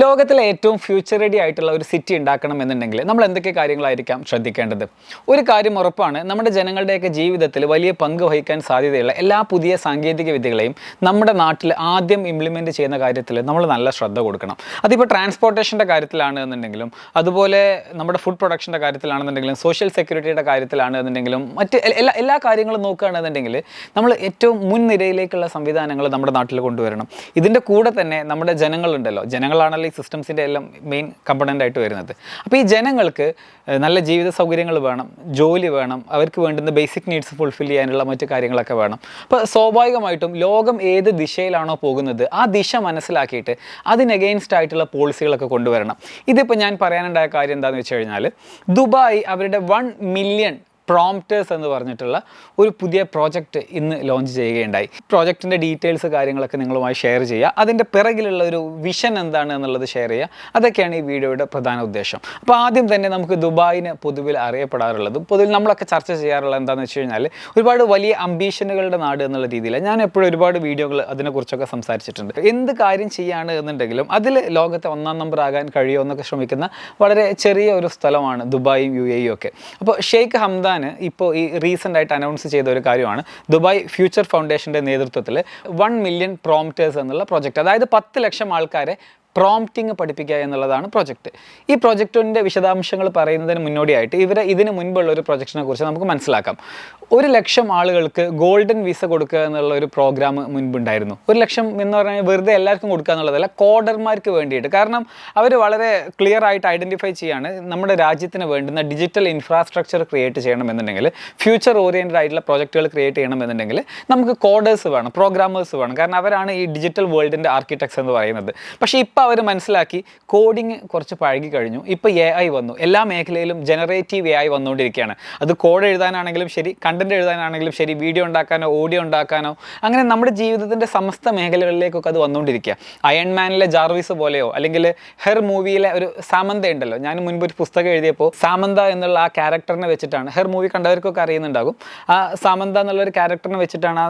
ലോകത്തിലെ ഏറ്റവും future ready ആയിട്ടുള്ള ഒരു സിറ്റി ഉണ്ടാക്കണം എന്നുണ്ടെങ്കിൽ നമ്മൾ എന്തൊക്കെ കാര്യങ്ങളായിരിക്കാം ശ്രദ്ധിക്കേണ്ടത്? ഒരു കാര്യം ഉറപ്പാണ് നമ്മുടെ ജനങ്ങളുടെയൊക്കെ ജീവിതത്തിൽ വലിയ പങ്ക് വഹിക്കാൻ സാധ്യതയുള്ള എല്ലാ പുതിയ സാങ്കേതിക വിദ്യകളെയും നമ്മുടെ നാട്ടിൽ ആദ്യം ഇംപ്ലിമെന്റ് ചെയ്യുന്ന കാര്യത്തിൽ നമ്മൾ നല്ല ശ്രദ്ധ കൊടുക്കണം. അതിപ്പോൾ ട്രാൻസ്പോർട്ടേഷന്റെ കാര്യത്തിലാണ് എന്നുണ്ടെങ്കിലും അതുപോലെ നമ്മുടെ ഫുഡ് പ്രൊഡക്ഷന്റെ കാര്യത്തിലാണെന്നുണ്ടെങ്കിലും സോഷ്യൽ സെക്യൂരിറ്റിയുടെ കാര്യത്തിലാണ് എന്നുണ്ടെങ്കിലും മറ്റ് എല്ലാ എല്ലാ കാര്യങ്ങളും നോക്കുകയാണെന്നുണ്ടെങ്കിൽ നമ്മൾ ഏറ്റവും മുൻനിരയിലേക്കുള്ള സംവിധാനങ്ങൾ നമ്മുടെ നാട്ടിൽ കൊണ്ടുവരണം. ഇതിന്റെ കൂടെ തന്നെ നമ്മുടെ ജനങ്ങളുണ്ടല്ലോ ജനങ്ങളാണല്ലോ ഈ സിസ്റ്റംസിന്റെ എല്ലാം മെയിൻ കമ്പണന്റ് ആയിട്ട് വരുന്നത്. അപ്പോൾ ഈ ജനങ്ങൾക്ക് നല്ല ജീവിത സൗകര്യങ്ങൾ വേണം ജോലി വേണം അവർക്ക് വേണ്ടുന്ന ബേസിക് നീഡ്സ് ഫുൾഫിൽ ചെയ്യാനുള്ള മറ്റു കാര്യങ്ങളൊക്കെ വേണം. അപ്പോൾ സ്വാഭാവികമായിട്ടും ലോകം ഏത് ദിശയിലാണോ പോകുന്നത് ആ ദിശ മനസ്സിലാക്കിയിട്ട് അതിന് അഗെയിൻസ്റ്റ് ആയിട്ടുള്ള പോളിസികളൊക്കെ കൊണ്ടുവരണം. ഇതിപ്പോൾ ഞാൻ പറയാനുണ്ടായ കാര്യം എന്താണെന്ന് വെച്ച് കഴിഞ്ഞാൽ ദുബായ് അവരുടെ വൺ മില്യൺ പ്രോംപ്റ്റേഴ്സ് എന്ന് പറഞ്ഞിട്ടുള്ള ഒരു പുതിയ പ്രോജക്റ്റ് ഇന്ന് ലോഞ്ച് ചെയ്യുകയുണ്ടായി. പ്രോജക്റ്റിന്റെ ഡീറ്റെയിൽസ് കാര്യങ്ങളൊക്കെ നിങ്ങളുമായി ഷെയർ ചെയ്യുക. അതിന്റെ പിറകിലുള്ള ഒരു വിഷൻ എന്താണ് എന്നുള്ളത് ഷെയർ ചെയ്യുക. അതൊക്കെയാണ് ഈ വീഡിയോയുടെ പ്രധാന ഉദ്ദേശം. അപ്പോൾ ആദ്യം തന്നെ നമുക്ക് ദുബായിന് പൊതുവിൽ അറിയപ്പെടാറുള്ളത് പൊതുവിൽ നമ്മളൊക്കെ ചർച്ച ചെയ്യാറുള്ളത് എന്താണെന്ന് വെച്ച് കഴിഞ്ഞാൽ ഒരുപാട് വലിയ അംബീഷനുകളുടെ നാട് എന്നുള്ള രീതിയിൽ ഞാൻ എപ്പോഴും ഒരുപാട് വീഡിയോകൾ അതിനെക്കുറിച്ചൊക്കെ സംസാരിച്ചിട്ടുണ്ട്. എന്ത് കാര്യം ചെയ്യാണ് എന്നുണ്ടെങ്കിലും അതിൽ ലോകത്തെ ഒന്നാം നമ്പർ ആകാൻ കഴിയുമോ എന്നൊക്കെ ശ്രമിക്കുന്ന വളരെ ചെറിയ ഒരു സ്ഥലമാണ് ദുബായും യു എയും ഒക്കെ. അപ്പോൾ ഷെയ്ഖ് ഹംദാൻ ഇപ്പോൾ ഈ റീസെന്റ് ആയിട്ട് അനൗൺസ് ചെയ്ത ഒരു കാര്യമാണ്. ദുബായ് ഫ്യൂച്ചർ ഫൗണ്ടേഷന്റെ നേതൃത്വത്തിൽ വൺ മില്യൺ പ്രോംപ്റ്റേഴ്സ് എന്നുള്ള പ്രോജക്റ്റ് അതായത് പത്ത് ലക്ഷം ആൾക്കാരെ പ്രോംപ്റ്റിംഗ് പഠിപ്പിക്കുക എന്നുള്ളതാണ് പ്രോജക്റ്റ് ഈ പ്രൊജക്റ്റിന്റെ വിശദാംശങ്ങൾ പറയുന്നതിന് മുന്നോടിയായിട്ട് ഇവരെ ഇതിന് മുൻപുള്ള ഒരു പ്രൊജക്റ്റിനെ കുറിച്ച് നമുക്ക് മനസ്സിലാക്കാം. ഒരു ലക്ഷം ആളുകൾക്ക് ഗോൾഡൻ വിസ കൊടുക്കുക എന്നുള്ള ഒരു പ്രോഗ്രാം മുൻപുണ്ടായിരുന്നു. ഒരു ലക്ഷം എന്ന് പറഞ്ഞാൽ വെറുതെ എല്ലാവർക്കും കൊടുക്കുക എന്നുള്ളതല്ല കോഡർമാർക്ക് വേണ്ടിയിട്ട്. കാരണം അവർ വളരെ ക്ലിയർ ആയിട്ട് ഐഡന്റിഫൈ ചെയ്യാണ് നമ്മുടെ രാജ്യത്തിന് വേണ്ടുന്ന ഡിജിറ്റൽ ഇൻഫ്രാസ്ട്രക്ചർ ക്രിയേറ്റ് ചെയ്യണമെന്നുണ്ടെങ്കിൽ ഫ്യൂച്ചർ ഓറിയന്റഡ് ആയിട്ടുള്ള പ്രോജക്റ്റുകൾ ക്രിയേറ്റ് ചെയ്യണമെന്നുണ്ടെങ്കിൽ നമുക്ക് കോഡേഴ്സ് വേണം പ്രോഗ്രാമേഴ്സ് വേണം. കാരണം അവരാണ് ഈ ഡിജിറ്റൽ വേൾഡിന്റെ ആർക്കിടെക്ട്സ് എന്ന് പറയുന്നത്. പക്ഷേ ഇപ്പോൾ അവർ മനസ്സിലാക്കി കോഡിങ് കുറച്ച് പഴകി കഴിഞ്ഞു. ഇപ്പോൾ എ ഐ വന്നു. എല്ലാ മേഖലയിലും ജനറേറ്റീവ് എ ഐ വന്നുകൊണ്ടിരിക്കുകയാണ്. അത് കോഡ് എഴുതാനാണെങ്കിലും ശരി കണ്ടന്റ് എഴുതാനാണെങ്കിലും ശരി വീഡിയോ ഉണ്ടാക്കാനോ ഓഡിയോ ഉണ്ടാക്കാനോ അങ്ങനെ നമ്മുടെ ജീവിതത്തിന്റെ സമസ്ത മേഖലകളിലേക്കൊക്കെ അത് വന്നുകൊണ്ടിരിക്കുക. അയൺമാനിലെ ജാർവിസ് പോലെയോ അല്ലെങ്കിൽ ഹെർ മൂവിയിലെ ഒരു സാമന്ത ഉണ്ടല്ലോ. ഞാൻ മുൻപ് ഒരു പുസ്തകം എഴുതിയപ്പോൾ സാമന്ത എന്നുള്ള ആ ക്യാരക്ടറിനെ വെച്ചിട്ടാണ്. ഹെർ മൂവി കണ്ടവർക്കൊക്കെ അറിയുന്നുണ്ടാകും. ആ സാമന്ത എന്നുള്ള ഒരു ക്യാരക്ടറിനെ വെച്ചിട്ടാണ്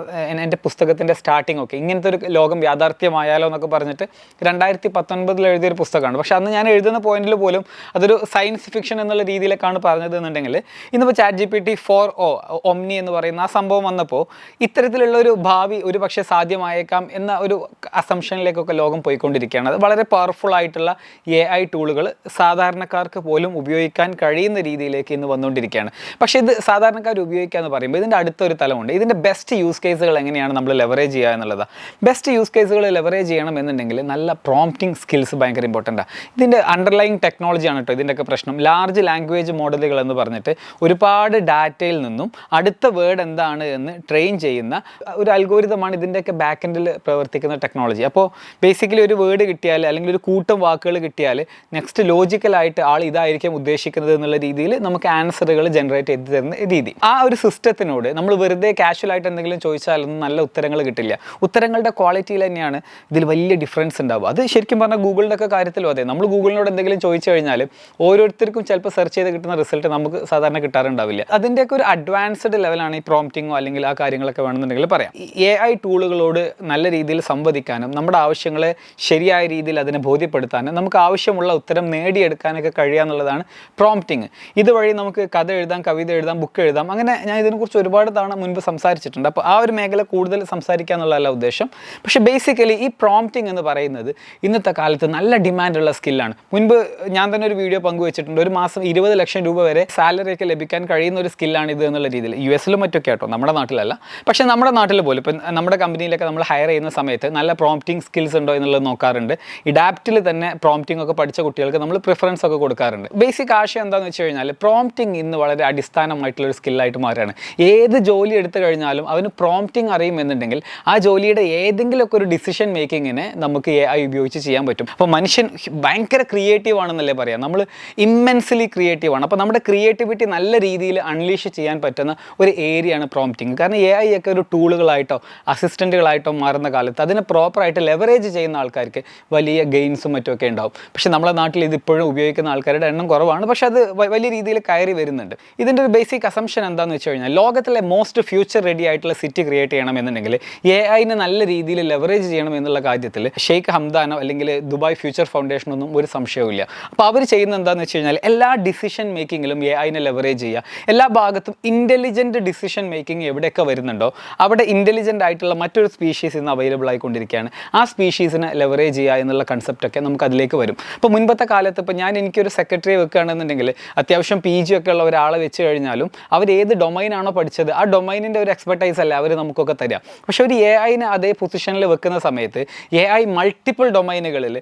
എന്റെ പുസ്തകത്തിന്റെ സ്റ്റാർട്ടിംഗ് ഒക്കെ. ഇങ്ങനത്തെ ഒരു ലോകം യാഥാർത്ഥ്യമായാലോ എന്നൊക്കെ പറഞ്ഞിട്ട് രണ്ടായിരത്തി പത്തൊൻപതിൽ എഴുതിയൊരു പുസ്തകമാണ്. പക്ഷെ അന്ന് ഞാൻ എഴുതുന്ന പോയിന്റിൽ പോലും അതൊരു സയൻസ് ഫിക്ഷൻ എന്നുള്ള രീതിയിലേക്കാണ് പറഞ്ഞത് എന്നുണ്ടെങ്കിൽ ഇന്നിപ്പോൾ chat G P T four O omni എന്ന് പറയുന്ന ആ സംഭവം വന്നപ്പോൾ ഇത്തരത്തിലുള്ള ഒരു ഭാവി ഒരു പക്ഷേ സാധ്യമായേക്കാം എന്ന ഒരു അസംഷനിലേക്കൊക്കെ ലോകം പോയിക്കൊണ്ടിരിക്കുകയാണ്. അത് വളരെ പവർഫുൾ ആയിട്ടുള്ള എ ഐ ടൂളുകൾ സാധാരണക്കാർക്ക് പോലും ഉപയോഗിക്കാൻ കഴിയുന്ന രീതിയിലേക്ക് ഇന്ന് വന്നുകൊണ്ടിരിക്കുകയാണ് പക്ഷേ ഇത് സാധാരണക്കാർ ഉപയോഗിക്കുക എന്ന് പറയുമ്പോൾ ഇതിന്റെ അടുത്തൊരു തലമുണ്ട്. ഇതിന്റെ ബെസ്റ്റ് യൂസ് കേസുകൾ എങ്ങനെയാണ് നമ്മൾ ലെവറേജ് ചെയ്യുക എന്നുള്ളതാണ് ബെസ്റ്റ് യൂസ് കേസുകൾ ലെവറേജ് ചെയ്യണം എന്നുണ്ടെങ്കിൽ നല്ല പ്രോംപ്റ്റിംഗ് സ്കിൽസ് ഭയങ്കര ഇമ്പോർട്ടന്റ് ആണ് ഇതിന്റെ അണ്ടർലൈങ് ടെക്നോളജിയാണ് കേട്ടോ ഇതിന്റെയൊക്കെ പ്രശ്നം. ലാർജ് ലാംഗ്വേജ് മോഡലുകൾ എന്ന് പറഞ്ഞിട്ട് ഒരുപാട് ഡാറ്റയിൽ നിന്നും അടുത്ത വേർഡ് എന്താണ് എന്ന് ട്രെയിൻ ചെയ്യുന്ന ഒരു അൽഗോരിതമാണ് ഇതിന്റെയൊക്കെ ബാക്ക് എൻഡിൽ പ്രവർത്തിക്കുന്ന ടെക്നോളജി അപ്പോൾ ബേസിക്കലി ഒരു വേർഡ് കിട്ടിയാൽ അല്ലെങ്കിൽ ഒരു കൂട്ടം വാക്കുകൾ കിട്ടിയാൽ നെക്സ്റ്റ് ലോജിക്കലായിട്ട് ആൾ ഇതായിരിക്കും ഉദ്ദേശിക്കുന്നത് എന്നുള്ള രീതിയിൽ നമുക്ക് ആൻസറുകൾ ജനറേറ്റ് ചെയ്ത് തരുന്ന രീതി. ആ ഒരു സിസ്റ്റത്തിനോട് നമ്മൾ വെറുതെ കാഷ്വലായിട്ട് എന്തെങ്കിലും ചോദിച്ചാലൊന്നും നല്ല ഉത്തരങ്ങൾ കിട്ടില്ല. ഉത്തരങ്ങളുടെ ക്വാളിറ്റിയിൽ തന്നെയാണ് ഇതിൽ വലിയ ഡിഫറൻസ് ഉണ്ടാവുക. അത് ശരിക്കും പറഞ്ഞാൽ ഗൂഗിളിന്റെ ഒക്കെ കാര്യത്തിലും അതെ. നമ്മൾ ഗൂഗിളിനോട് എന്തെങ്കിലും ചോദിച്ചു കഴിഞ്ഞാൽ ഓരോരുത്തർക്കും ചിലപ്പോൾ സെർച്ച് ചെയ്ത് കിട്ടുന്ന റിസൾട്ട് നമുക്ക് സാധാരണ കിട്ടാറുണ്ടാവില്ല. അതിന്റെയൊക്കെ ഒരു അഡ്വാൻസ്ഡ് ലെവലാണ് ഈ പ്രോംപ്റ്റിങ്ങോ അല്ലെങ്കിൽ ആ കാര്യങ്ങളൊക്കെ വേണമെന്നുണ്ടെങ്കിൽ പറയാം. എ ഐ ടൂളുകളോട് നല്ല രീതിയിൽ സംവദിക്കാനും നമ്മുടെ ആവശ്യങ്ങളെ ശരിയായ രീതിയിൽ അതിനെ ബോധ്യപ്പെടുത്താനും നമുക്ക് ആവശ്യമുള്ള ഉത്തരം നേടിയെടുക്കാനൊക്കെ കഴിയുക എന്നുള്ളതാണ് പ്രോംപ്റ്റിങ് ഇതുവഴി നമുക്ക് കഥ എഴുതാം കവിത എഴുതാം ബുക്ക് എഴുതാം അങ്ങനെ ഞാൻ ഇതിനെക്കുറിച്ച് ഒരുപാട് തവണ മുൻപ് സംസാരിച്ചിട്ടുണ്ട്. അപ്പോൾ ആ ഒരു മേഖല കൂടുതൽ സംസാരിക്കുക ഉദ്ദേശം. പക്ഷേ ബേസിക്കലി ഈ പ്രോംപ്റ്റിംഗ് എന്ന് പറയുന്നത് ഇന്നത്തെ കാലത്ത് നല്ല ഡിമാൻഡുള്ള സ്കില്ലാണ് മുൻപ് ഞാൻ തന്നെ ഒരു വീഡിയോ പങ്കുവച്ചിട്ടുണ്ട്. ഒരു മാസം ഇരുപത് ലക്ഷം രൂപ വരെ സാലറി ഒക്കെ ലഭിക്കാൻ കഴിയുന്ന ഒരു സ്കില്ലാണ് ഇത് എന്നുള്ള രീതിയിൽ. യു എസിലും മറ്റൊക്കെ കേട്ടോ നമ്മുടെ നാട്ടിലല്ല. പക്ഷേ നമ്മുടെ നാട്ടിൽ പോലും ഇപ്പം നമ്മുടെ കമ്പനിയിലൊക്കെ നമ്മൾ ഹയർ ചെയ്യുന്ന സമയത്ത് നല്ല പ്രോംപ്റ്റിംഗ് സ്കിൽസ് ഉണ്ടോ എന്നുള്ളത് നോക്കാറുണ്ട്. ഇഡാപ്റ്റിൽ തന്നെ പ്രോംപ്റ്റിംഗ് ഒക്കെ പഠിച്ച കുട്ടികൾക്ക് നമ്മൾ പ്രിഫറൻസ് ഒക്കെ കൊടുക്കാറുണ്ട്. ബേസിക് ആശയം എന്താണെന്ന് വെച്ച് കഴിഞ്ഞാൽ പ്രോംപ്റ്റിംഗ് ഇന്ന് വളരെ അടിസ്ഥാനമായിട്ടുള്ള ഒരു സ്കില്ലായിട്ട് മാറുകയാണ്. ഏത് ജോലി എടുത്തു കഴിഞ്ഞാലും അവന് പ്രോംപ്റ്റിംഗ് അറിയുമെന്നുണ്ടെങ്കിൽ ആ ജോലിയുടെ ഏതെങ്കിലുമൊക്കെ ഒരു ഡിസിഷൻ മേക്കിങ്ങിനെ നമുക്ക് ഉപയോഗിച്ച് ചെയ്യാൻ പറ്റും. അപ്പോൾ മനുഷ്യൻ ഭയങ്കര ക്രിയേറ്റീവ് ആണെന്നല്ലേ പറയാം. നമ്മൾ ഇമ്മൻസ്ലി ക്രിയേറ്റീവ് ആണ്. അപ്പോൾ നമ്മുടെ ക്രിയേറ്റിവിറ്റി നല്ല രീതിയിൽ അൺലീഷ് ചെയ്യാൻ പറ്റുന്ന ഒരു ഏരിയയാണ് പ്രോംപ്റ്റിങ് കാരണം എ ഐ ഒക്കെ ഒരു ടൂളുകളായിട്ടോ അസിസ്റ്റന്റുകളായിട്ടോ മാറുന്ന കാലത്ത് അതിനെ പ്രോപ്പറായിട്ട് ലെവറേജ് ചെയ്യുന്ന ആൾക്കാർക്ക് വലിയ ഗെയിൻസും മറ്റുമൊക്കെ ഉണ്ടാവും. പക്ഷെ നമ്മുടെ നാട്ടിൽ ഇത് ഇപ്പോഴും ഉപയോഗിക്കുന്ന ആൾക്കാരുടെ എണ്ണം കുറവാണ്. പക്ഷേ അത് വലിയ രീതിയിൽ കയറി വരുന്നുണ്ട്. ഇതിന്റെ ഒരു ബേസിക് അസംഷൻ എന്താണെന്ന് വെച്ച് കഴിഞ്ഞാൽ ലോകത്തിലെ മോസ്റ്റ് ഫ്യൂച്ചർ റെഡി ആയിട്ടുള്ള സിറ്റി ക്രിയേറ്റ് ചെയ്യണം എന്നുണ്ടെങ്കിൽ എ ഐനെ നല്ല രീതിയിൽ ലെവറേജ് ചെയ്യണം എന്നുള്ള കാര്യത്തിൽ ഷെയ്ഖ് ഹംദാനോ അല്ലെങ്കിൽ അല്ലെങ്കിൽ ദുബായ് ഫ്യൂച്ചർ ഫൗണ്ടേഷനൊന്നും ഒരു സംശയവുമില്ല. അപ്പോൾ അവർ ചെയ്യുന്ന എന്താണെന്ന് വെച്ച് കഴിഞ്ഞാൽ എല്ലാ ഡിസിഷൻ മേക്കിങ്ങിലും എ ഐനെ ലെവറേജ് ചെയ്യുക. എല്ലാ ഭാഗത്തും ഇന്റലിജന്റ് ഡിസിഷൻ മേക്കിംഗ് എവിടെയൊക്കെ വരുന്നുണ്ടോ അവിടെ ഇന്റലിജന്റ് ആയിട്ടുള്ള മറ്റൊരു സ്പീഷീസ് ഇന്ന് അവൈലബിൾ ആയിക്കൊണ്ടിരിക്കുകയാണ്. ആ സ്പീഷീസിനെ ലെവറേജ് ചെയ്യുക എന്നുള്ള കൺസെപ്റ്റൊക്കെ നമുക്ക് അതിലേക്ക് വരും. അപ്പോൾ മുൻപത്തെ കാലത്ത് ഇപ്പോൾ ഞാൻ എനിക്കൊരു സെക്രട്ടറി വെക്കുകയാണെന്നുണ്ടെങ്കിൽ അത്യാവശ്യം പി ജി ഒക്കെ ഉള്ള ഒരാളെ വെച്ച് കഴിഞ്ഞാലും അവർ ഏത് ഡൊമൈനാണോ പഠിച്ചത് ആ ഡൊമൈനിന്റെ ഒരു എക്സ്പെർട്ടൈസ് അല്ല അവർ നമുക്കൊക്കെ തരിക. പക്ഷേ ഒരു എ ഐനെ അതേ പൊസിഷനിൽ വെക്കുന്ന സമയത്ത് എ ഐ മൾട്ടിപ്പിൾ ഡൊമൈനുകളിൽ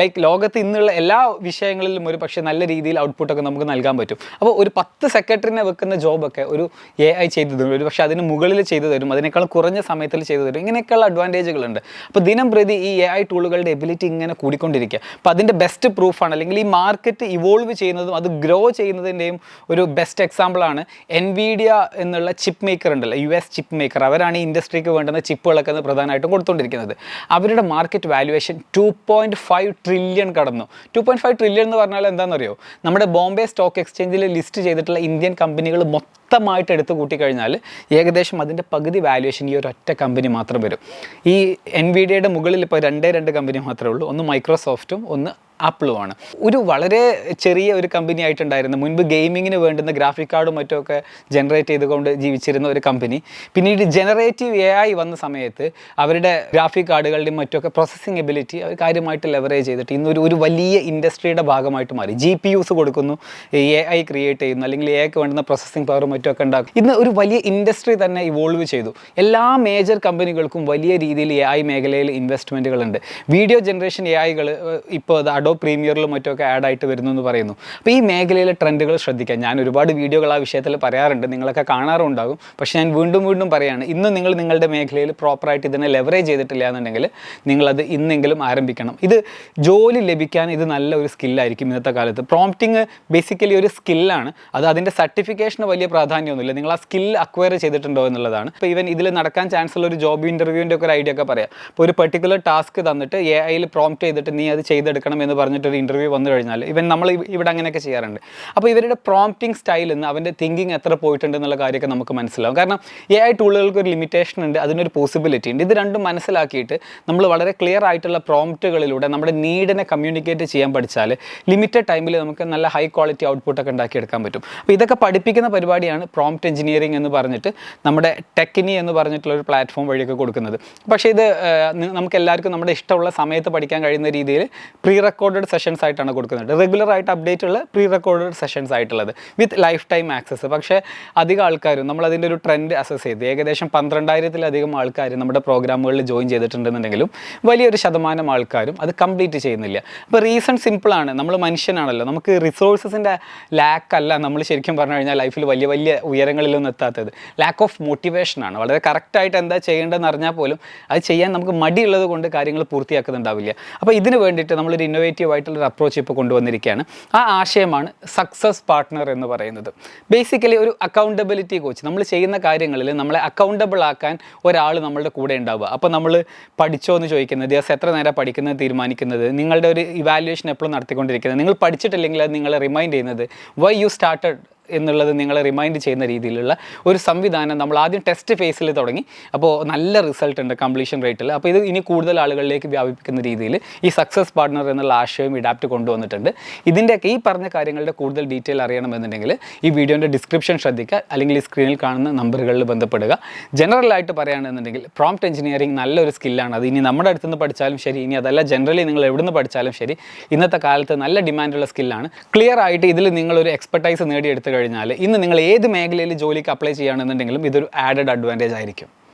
ലൈക്ക് ലോകത്ത് ഇന്നുള്ള എല്ലാ വിഷയങ്ങളിലും ഒരു പക്ഷേ നല്ല രീതിയിൽ ഔട്ട്പുട്ടൊക്കെ നമുക്ക് നൽകാൻ പറ്റും. അപ്പോൾ ഒരു പത്ത് സെക്രട്ടറിനെ വെക്കുന്ന ജോബൊക്കെ ഒരു എ ഐ ചെയ്തു തരും. ഒരു പക്ഷേ അതിന് മുകളിൽ ചെയ്തു തരും. അതിനേക്കാൾ കുറഞ്ഞ സമയത്തിൽ ചെയ്തു തരും. ഇങ്ങനെയൊക്കെയുള്ള അഡ്വാന്റേജുകളുണ്ട് അപ്പോൾ ദിനം പ്രതി ഈ എ ഐ ടൂളുകളുടെ എബിലിറ്റി ഇങ്ങനെ കൂടിക്കൊണ്ടിരിക്കുക. അപ്പോൾ അതിന്റെ ബെസ്റ്റ് പ്രൂഫാണ് അല്ലെങ്കിൽ ഈ മാർക്കറ്റ് ഇവോൾവ് ചെയ്യുന്നതും അത് ഗ്രോ ചെയ്യുന്നതിന്റെയും ഒരു ബെസ്റ്റ് എക്സാമ്പിളാണ് എൻവിഡിയ എന്നുള്ള ചിപ്പ് മേക്കർ ഉണ്ടല്ലോ. യു എസ് ചിപ്പ് മേക്കർ അവരാണ് ഈ ഇൻഡസ്ട്രിക്ക് വേണ്ടുന്ന ചിപ്പുകളൊക്കെ പ്രധാനമായിട്ടും കൊടുത്തുകൊണ്ടിരിക്കുന്നത്. അവരുടെ market valuation two point five trillion കടന്നു. ടു പോയിന്റ് ഫൈവ് ട്രില്യൺ എന്ന് പറഞ്ഞാൽ എന്താണെന്നറിയോ? നമ്മുടെ ബോംബെ സ്റ്റോക്ക് എക്സ്ചേഞ്ചിൽ ലിസ്റ്റ് ചെയ്തിട്ടുള്ള ഇന്ത്യൻ കമ്പനികൾ മൊത്തമായിട്ട് എടുത്തു കൂട്ടിക്കഴിഞ്ഞാൽ ഏകദേശം അതിന്റെ പകുതി വാല്യുവേഷൻ ഈ ഒരു ഒറ്റ കമ്പനി മാത്രം വരും. ഈ എൻ വി ഡിയുടെ മുകളിൽ ഇപ്പോൾ രണ്ടേ രണ്ട് കമ്പനി മാത്രമേ ഉള്ളൂ. ഒന്ന് മൈക്രോസോഫ്റ്റും ഒന്ന് ആപ്പിളുമാണ് ഒരു വളരെ ചെറിയ ഒരു കമ്പനി ആയിട്ടുണ്ടായിരുന്നു. മുൻപ് ഗെയിമിങ്ങിന് വേണ്ടുന്ന ഗ്രാഫിക് കാർഡും മറ്റുമൊക്കെ ജനറേറ്റ് ചെയ്തുകൊണ്ട് ജീവിച്ചിരുന്ന ഒരു കമ്പനി പിന്നീട് ജനറേറ്റീവ് എ ഐ വന്ന സമയത്ത് അവരുടെ ഗ്രാഫിക് കാർഡുകളുടെയും മറ്റുമൊക്കെ പ്രോസസ്സിംഗ് എബിലിറ്റി അവർ കാര്യമായിട്ട് ലെവറേജ് ചെയ്തിട്ട് ഇന്നൊരു ഒരു വലിയ ഇൻഡസ്ട്രിയുടെ ഭാഗമായിട്ട് മാറി. ജി പി യൂസ് കൊടുക്കുന്നു. എ ഐ ക്രിയേറ്റ് ചെയ്യുന്നു. അല്ലെങ്കിൽ എ ഐക്ക് വേണ്ടുന്ന പ്രോസസ്സിംഗ് പവറും മറ്റുമൊക്കെ ഉണ്ടാക്കും. ഇന്ന് ഒരു വലിയ ഇൻഡസ്ട്രി തന്നെ ഇവോൾവ് ചെയ്തു. എല്ലാ മേജർ കമ്പനികൾക്കും വലിയ രീതിയിൽ എ ഐ മേഖലയിൽ ഇൻവെസ്റ്റ്മെന്റുകളുണ്ട് വീഡിയോ ജനറേഷൻ എ ഐകൾ ഇപ്പോൾ അഡോ പ്രീമിയറിലും മറ്റുമൊക്കെ ആഡ് ആയിട്ട് വരുന്നു എന്ന് പറയുന്നു. അപ്പോൾ ഈ മേഖലയിലെ ട്രെൻഡുകൾ ശ്രദ്ധിക്കാം ഞാൻ ഒരുപാട് വീഡിയോകൾ ആ വിഷയത്തിൽ പറയാറുണ്ട്. നിങ്ങളൊക്കെ കാണാറുണ്ടാകും. പക്ഷേ ഞാൻ വീണ്ടും വീണ്ടും പറയുകയാണ് ഇന്ന് നിങ്ങൾ നിങ്ങളുടെ മേഖലയിൽ പ്രോപ്പറായിട്ട് ഇതിനെ ലെവറേജ് ചെയ്തിട്ടില്ല എന്നുണ്ടെങ്കിൽ നിങ്ങളത് ഇന്നെങ്കിലും ആരംഭിക്കണം. ഇത് ജോലി ലഭിക്കാൻ ഇത് നല്ല ഒരു സ്കില്ലായിരിക്കും ഇന്നത്തെ കാലത്ത്. പ്രോംപ്റ്റിംഗ് ബേസിക്കലി ഒരു സ്കില്ലാണ് അത് അതിന്റെ സർട്ടിഫിക്കേഷന് വലിയ പ്രാധാന്യമൊന്നുമില്ല. നിങ്ങൾ ആ സ്കിൽ അക്വയർ ചെയ്തിട്ടുണ്ടോ എന്നുള്ളതാണ്. ഇപ്പോൾ ഇവൻ ഇതിൽ നടക്കാൻ ചാൻസ് ഉള്ള ഒരു ജോബ് ഇന്റർവ്യൂവിന്റെ ഒക്കെ ഒരു ഐഡിയ ഒക്കെ പറയാം. ഇപ്പോൾ ഒരു പെർട്ടിക്കുലർ ടാസ്ക് തന്നിട്ട് എ ഐയിൽ പ്രോംപ്റ്റ് ചെയ്തിട്ട് നീ അത് ചെയ്തെടുക്കണം എന്ന് പറഞ്ഞിട്ടൊരു ഇന്റർവ്യൂ വന്നു കഴിഞ്ഞാൽ ഇവൻ നമ്മൾ ഇവ- ഇവിടെ അങ്ങനെയൊക്കെ ചെയ്യാറുണ്ട്. അപ്പോൾ ഇവരുടെ പ്രോംപ്റ്റിംഗ് സ്റ്റൈലിൽ നിന്ന് അവന്റെ തിങ്കിങ് എത്ര പോയിട്ടുണ്ട് എന്നുള്ള കാര്യമൊക്കെ നമുക്ക് മനസ്സിലാവും. കാരണം എ ഐ ടൂളുകൾക്ക് ഒരു ലിമിറ്റേഷൻ ഉണ്ട് അതിനൊരു പോസിബിലിറ്റി ഉണ്ട്. ഇത് രണ്ടും മനസ്സിലാക്കിയിട്ട് നമ്മൾ വളരെ ക്ലിയർ ആയിട്ടുള്ള പ്രോംപ്റ്റുകളിലൂടെ നമ്മുടെ നീഡിനെ കമ്മ്യൂണിക്കേറ്റ് ചെയ്യാൻ പഠിച്ചാൽ ലിമിറ്റഡ് ടൈമിൽ നമുക്ക് നല്ല ഹൈ ക്വാളിറ്റി ഔട്ട്പുട്ടൊക്കെ ഉണ്ടാക്കിയെടുക്കാൻ പറ്റും. അപ്പോൾ ഇതൊക്കെ പഠിപ്പിക്കുന്ന പരിപാടിയാണ് പ്രോംപ്റ്റ് എഞ്ചിനീയറിംഗ് എന്ന് പറഞ്ഞിട്ട് നമ്മുടെ ടെക്നി എന്ന് പറഞ്ഞിട്ടുള്ള ഒരു പ്ലാറ്റ്ഫോം വഴിയൊക്കെ കൊടുക്കുന്നത്. പക്ഷേ ഇത് നമുക്ക് എല്ലാവർക്കും നമ്മുടെ ഇഷ്ടമുള്ള സമയത്ത് പഠിക്കാൻ കഴിയുന്ന രീതിയിൽ പ്രീ റെക്കോർഡഡ് സെഷൻസ് ആയിട്ടാണ് കൊടുക്കുന്നത്. റെഗുലർ ആയിട്ട് അപ്ഡേറ്റ് ഉള്ള പ്രീ റെക്കോർഡഡ് സെഷൻസ് ആയിട്ടുള്ളത് വിത്ത് ലൈഫ് ടൈം ആക്സസ് പക്ഷേ അധികം ആൾക്കാരും നമ്മൾ അതിന്റെ ഒരു ട്രെൻഡ് അസസ് ചെയ്ത് ഏകദേശം പന്ത്രണ്ടായിരത്തിലധികം ആൾക്കാർ നമ്മുടെ പ്രോഗ്രാമുകളിൽ ജോയിൻ ചെയ്തിട്ടുണ്ടെന്നുണ്ടെങ്കിലും വലിയൊരു ശതമാനം ആൾക്കാരും അത് കംപ്ലീറ്റ് ചെയ്യുന്നില്ല. അപ്പോൾ റീസൺ സിമ്പിളാണ് നമ്മൾ മനുഷ്യനാണല്ലോ. നമുക്ക് റിസോഴ്സസിന്റെ ലാക്കല്ല നമ്മൾ ശരിക്കും പറഞ്ഞു കഴിഞ്ഞാൽ ലൈഫിൽ വലിയ വലിയ ഉയരങ്ങളിലൊന്നും എത്താത്തത്. ലാക്ക് ഓഫ് മോട്ടിവേഷനാണ് വളരെ കറക്റ്റായിട്ട് എന്താ ചെയ്യേണ്ടതെന്ന് അറിഞ്ഞാൽ പോലും അത് ചെയ്യാൻ നമുക്ക് മടിയുള്ളത് കൊണ്ട് കാര്യങ്ങൾ പൂർത്തിയാക്കുന്നുണ്ടാവില്ല. അപ്പോൾ ഇതിന് വേണ്ടിയിട്ട് നമ്മളൊരു ഇന്നോവേറ്റീവ് ആയിട്ടുള്ളൊരു അപ്രോച്ച് ഇപ്പോൾ കൊണ്ടുവന്നിരിക്കുകയാണ്. ആ ആശയമാണ് സക്സസ് പാർട്ട്ണർ എന്ന് പറയുന്നത്. ബേസിക്കലി ഒരു അക്കൗണ്ടബിലിറ്റി കോച്ച് നമ്മൾ ചെയ്യുന്ന കാര്യങ്ങളിൽ നമ്മളെ അക്കൗണ്ടബിൾ ആക്കാൻ ഒരാൾ നമ്മളുടെ കൂടെ ഉണ്ടാവുക. അപ്പോൾ നമ്മൾ പഠിച്ചോ എന്ന് ചോദിക്കുന്നത് ദിവസം എത്ര നേരം പഠിക്കുന്നത് തീരുമാനിക്കുന്നത്? നിങ്ങളുടെ ഒരു ഇവാലുവേഷൻ എപ്പോഴും നടത്തിക്കൊണ്ടിരിക്കുന്നത്? നിങ്ങൾ പഠിച്ചിട്ടില്ലെങ്കിൽ അത് നിങ്ങളെ റിമൈൻഡ് ചെയ്യുന്നത് വൈ യു സ്റ്റാർട്ടഡ് എന്നുള്ളത് നിങ്ങളെ റിമൈൻഡ് ചെയ്യുന്ന രീതിയിലുള്ള ഒരു സംവിധാനം നമ്മൾ ആദ്യം ടെസ്റ്റ് ഫേസിൽ തുടങ്ങി. അപ്പോൾ നല്ല റിസൾട്ട് ഉണ്ട് കംപ്ലീഷൻ റേറ്റിൽ അപ്പോൾ ഇത് ഇനി കൂടുതൽ ആളുകളിലേക്ക് വ്യാപിപ്പിക്കുന്ന രീതിയിൽ ഈ സക്സസ് പാർട്ട്ണർ എന്നുള്ള ആശയം ഇഡാപ്റ്റ് കൊണ്ടുവന്നിട്ടുണ്ട്. ഇതിന്റെയൊക്കെ ഈ പറഞ്ഞ കാര്യങ്ങളുടെ കൂടുതൽ ഡീറ്റെയിൽ അറിയണമെന്നുണ്ടെങ്കിൽ ഈ വീഡിയോന്റെ ഡിസ്ക്രിപ്ഷൻ ശ്രദ്ധിക്കുക. അല്ലെങ്കിൽ ഈ സ്ക്രീനിൽ കാണുന്ന നമ്പറുകളിൽ ബന്ധപ്പെടുക. ജനറൽ ആയിട്ട് പറയുകയാണെന്നുണ്ടെങ്കിൽ പ്രോംപ്റ്റ് എഞ്ചിനീയറിംഗ് നല്ലൊരു സ്കില്ലാണ് അത് ഇനി നമ്മുടെ അടുത്തുനിന്ന് പഠിച്ചാലും ശരി. ഇനി അതല്ല ജനറലി നിങ്ങൾ എവിടെ നിന്ന് പഠിച്ചാലും ശരി. ഇന്നത്തെ കാലത്ത് നല്ല ഡിമാൻഡുള്ള സ്കില്ലാണ് ക്ലിയർ ആയിട്ട് ഇതിൽ നിങ്ങളൊരു എക്സ്പെർട്ടൈസ് നേടിയെടുത്ത് കഴിഞ്ഞാൽ ഇന്ന് നിങ്ങൾ ഏത് മേഖലയിൽ ജോലിക്ക് അപ്ലൈ ചെയ്യുകയാണെന്നുണ്ടെങ്കിലും ഇതൊരു ആഡഡ് അഡ്വാന്റേജ് ആയിരിക്കും.